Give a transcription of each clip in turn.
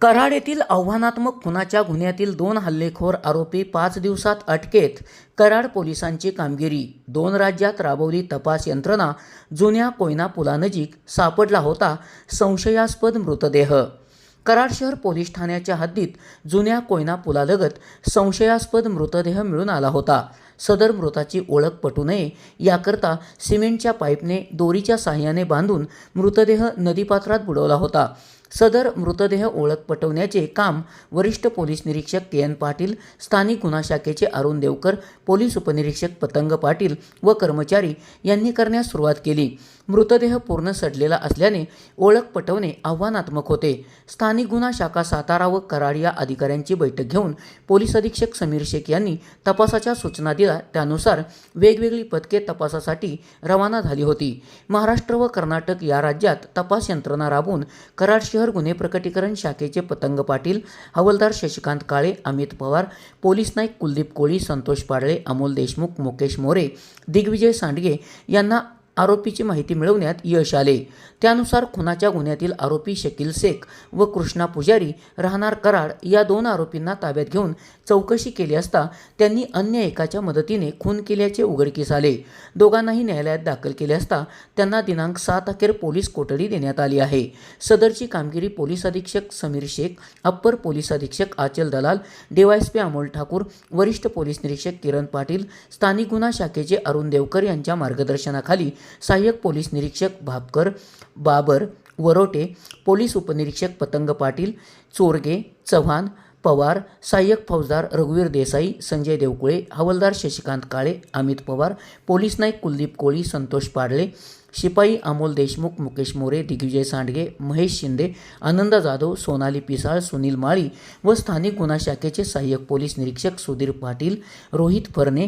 कराड येथील आव्हानात्मक खुनाच्या गुन्ह्यातील दोन हल्लेखोर आरोपी पाच दिवसात अटकेत. कराड पोलिसांची कामगिरी. दोन राज्यात राबवली तपास यंत्रणा. जुन्या कोयना पुलानजीक सापडला होता संशयास्पद मृतदेह. कराड शहर पोलीस ठाण्याच्या हद्दीत जुन्या कोयना पुलालगत संशयास्पद मृतदेह मिळून आला होता. सदर मृताची ओळख पटू नये याकरता सिमेंटच्या पाईपने दोरीच्या साह्याने बांधून मृतदेह नदीपात्रात बुडवला होता. सदर मृतदेह ओळख पटवण्याचे काम वरिष्ठ पोलीस निरीक्षक के एन पाटील स्थानिक गुन्हा शाखेचे अरुण देवकर पोलीस उपनिरीक्षक पतंग पाटील व कर्मचारी यांनी करण्यास सुरुवात केली. मृतदेह पूर्ण सडलेला असल्याने ओळख पटवणे आव्हानात्मक होते. स्थानिक गुन्हा शाखा सातारा व कराड या अधिकाऱ्यांची बैठक घेऊन पोलीस अधीक्षक समीर शेख यांनी तपासाच्या सूचना दिल्या. त्यानुसार वेगवेगळी पथके तपासासाठी रवाना झाली होती. महाराष्ट्र व कर्नाटक या राज्यात तपास यंत्रणा राबवून कराड शहर गुन्हे प्रकटीकरण शाखेचे पतंग पाटील हवलदार शशिकांत काळे अमित पवार पोलीस नाईक कुलदीप कोळी संतोष पाडळे अमोल देशमुख मुकेश मोरे दिग्विजय सांडगे यांना आरोपीची माहिती मिळवण्यात यश आले. त्यानुसार खुनाच्या गुन्ह्यातील आरोपी शकील शेख व कृष्णा पुजारी राहणार कराड या दोन आरोपींना ताब्यात घेऊन चौकशी केली असता त्यांनी अन्य एकाच्या मदतीने खून केल्याचे उघडकीस आले. दोघांनाही न्यायालयात दाखल केले असता त्यांना दिनांक सात अखेर पोलीस कोठडी देण्यात आली आहे. सदरची कामगिरी पोलीस अधीक्षक समीर शेख अप्पर पोलीस अधीक्षक आचल दलाल डीवायएसपी अमोल ठाकूर वरिष्ठ पोलीस निरीक्षक किरण पाटील स्थानिक गुन्हा शाखेचे अरुण देवकर यांच्या मार्गदर्शनाखाली सहाय्यक पोलीस निरीक्षक भापकर बाबर वरोटे पोलीस उपनिरीक्षक पतंग पाटील चोरगे चव्हाण पवार सहाय्यक फौजदार रघुवीर देसाई संजय देवकुळे हवालदार शशिकांत काळे अमित पवार पोलीस नाईक कुलदीप कोळी संतोष पाडले शिपाई अमोल देशमुख मुकेश मोरे दिग्विजय सांडगे महेश शिंदे आनंद जाधव सोनाली पिसाळ सुनील माळी व स्थानिक गुन्हा शाखेचे सहाय्यक पोलीस निरीक्षक सुधीर पाटील रोहित फरणे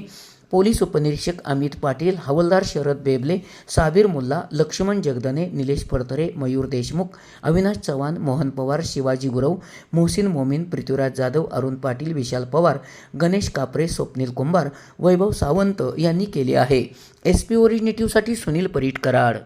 पोलीस उपनिरीक्षक अमित पाटील हवलदार शरद बेबले साबीर मुल्ला लक्ष्मण जगदने निलेश फडतरे मयूर देशमुख अविनाश चव्हाण मोहन पवार शिवाजी गुरव मोहसिन मोमीन पृथ्वीराज जाधव अरुण पाटील विशाल पवार गणेश कापरे स्वप्नील कुंभार वैभव सावंत यांनी केले आहे. एस पी ओरिजिनेटिव्हसाठी सुनील परीट कराड.